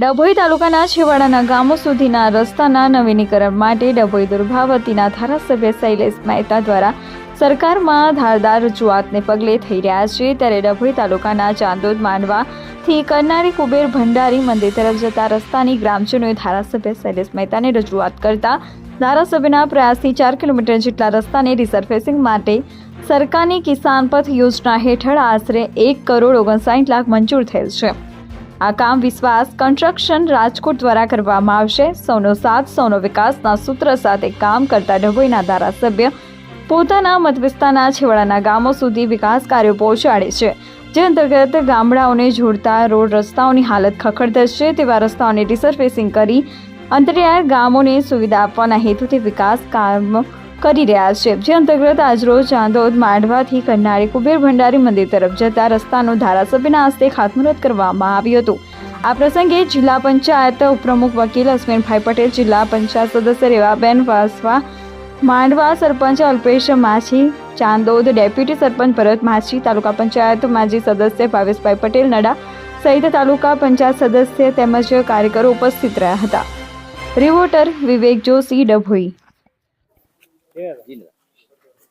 ડભોઈ તાલુકાના છેવાડાના ગામો સુધીના રસ્તાના નવીનીકરણ માટે ડભોઈ દુર્ભાવતીના ધારાસભ્ય શૈલેષ મહેતા દ્વારા સરકારમાં ધારદાર રજૂઆતને પગલે થઈ રહ્યા છે. ત્યારે ડભોઈ તાલુકાના ચાંદોદ, માંડવાથી કરનારી કુબેર ભંડારી મંદિર તરફ જતા રસ્તાની ગ્રામજનોએ ધારાસભ્ય શૈલેષ મહેતાને રજૂઆત કરતા ધારાસભ્યના પ્રયાસથી ચાર કિલોમીટર જેટલા રસ્તાને રિસર્ફેસિંગ માટે સરકારની કિસાન પથ યોજના હેઠળ આશરે એક કરોડ ઓગણસાઠ લાખ મંજૂર થયેલ છે. આ કામ વિશ્વાસ કન્સ્ટ્રક્શન રાજકોટ દ્વારા કરવામાં આવશે. સૌનો સાથ, સૌનો વિકાસના સૂત્ર સાથે કામ કરતા ડભોઈના ધારાસભ્ય પોતાના મતવિસ્તારના છેવાડાના ગામો સુધી વિકાસ કાર્યો પહોંચાડે છે. જે અંતર્ગત ગામડાઓને જોડતા રોડ રસ્તાઓની હાલત ખખડધજ છે. તેવા રસ્તાઓને રિસર્ફેસિંગ કરી અંતરિયાળ ગામોને સુવિધા આપવાના હેતુથી વિકાસ કામ કરી રહ્યા છે. જે અંતર્ગત આજરોજ ચાંદોદ, માંડવાથી કરનારી કુબેર ભંડારી મંદિર તરફ જતા રસ્તાનું ધારાસભ્યના હસ્તે ખાતમુહૂર્ત કરવામાં આવ્યું હતું. આ પ્રસંગે જિલ્લા પંચાયત ઉપપ્રમુખ વકીલ અશ્વિનભાઈ પટેલ, જિલ્લા પંચાયત સદસ્ય રેવાબેન વાસવા, માંડવા સરપંચ અલ્પેશ માછી, ચાંદોદ ડેપ્યુટી સરપંચ ભરત માછી, તાલુકા પંચાયત માજી સદસ્ય ભાવેશભાઈ પટેલ નડા સહિત તાલુકા પંચાયત સદસ્ય તેમજ કાર્યકરો ઉપસ્થિત રહ્યા હતા. રિપોર્ટર વિવેક જોશી ડભોઈ.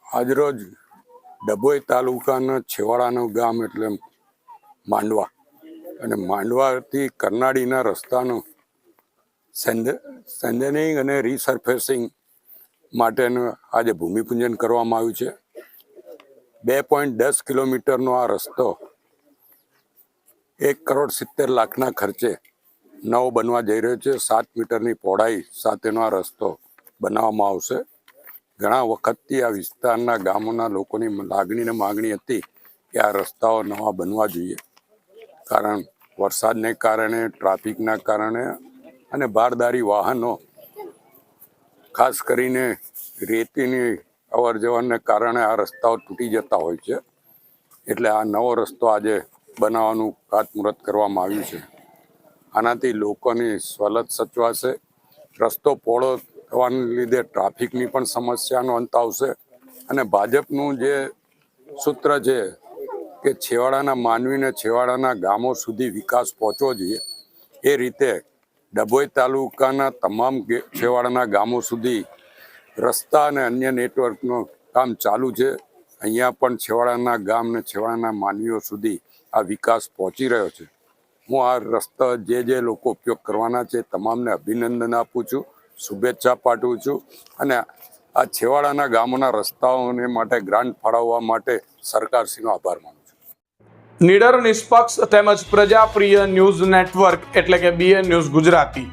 આજરોજ ડભોઈ તાલુકાના છેવાડાનું ગામ એટલે માંડવા. અને માંડવાથી કરનાળીના રસ્તાનું સેન્ડનિંગ અને રીસર્ફેસિંગ માટેનું આજે ભૂમિપૂજન કરવામાં આવ્યું છે. બે પોઈન્ટ દસ કિલોમીટરનો આ રસ્તો એક કરોડ સિત્તેર લાખના ખર્ચે નવો બનવા જઈ રહ્યો છે. સાત મીટરની પહોળાઈ સાથેનો આ રસ્તો બનાવવામાં આવશે. ઘણા વખતથી આ વિસ્તારના ગામોના લોકોની લાગણી ને માગણી હતી કે આ રસ્તાઓ નવા બનવા જોઈએ. કારણ વરસાદને કારણે, ટ્રાફિકના કારણે અને બારદારી વાહનો, ખાસ કરીને રેતીની અવર જવરને કારણે આ રસ્તાઓ તૂટી જતા હોય છે. એટલે આ નવો રસ્તો આજે બનાવવાનું ખાતમુહૂર્ત કરવામાં આવ્યું છે. આનાથી લોકોની સવલત સચવાશે. રસ્તો પહોળો થવાને લીધે ટ્રાફિકની પણ સમસ્યાનો અંત આવશે. અને ભાજપનું જે સૂત્ર છે કે છેવાડાના માનવીને છેવાડાના ગામો સુધી વિકાસ પહોંચવો જોઈએ, એ રીતે ડભોઈ તાલુકાના તમામ છેવાડાના ગામો સુધી રસ્તા અને અન્ય નેટવર્કનું કામ ચાલુ છે. અહીંયા પણ છેવાડાના ગામ ને છેવાડાના માનવીઓ સુધી આ વિકાસ પહોંચી રહ્યો છે. હું આ રસ્તા જે જે લોકો ઉપયોગ કરવાના છે તમામને અભિનંદન આપું છું. શુભેચ્છા પાઠવું છું. અને આ છેવાડાના ગામોના રસ્તાઓને માટે ગ્રાન્ટ ફાળવવા માટે સરકારશ્રીનો આભાર માનું છું. નિડર, નિષ્પક્ષ તેમજ પ્રજાપ્રિય ન્યૂઝ નેટવર્ક એટલે કે BN news Gujarati.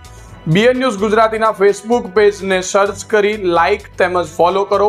BN news ગુજરાતીના ફેસબુક પેજને સર્ચ કરી લાઇક તેમજ ફોલો કરો.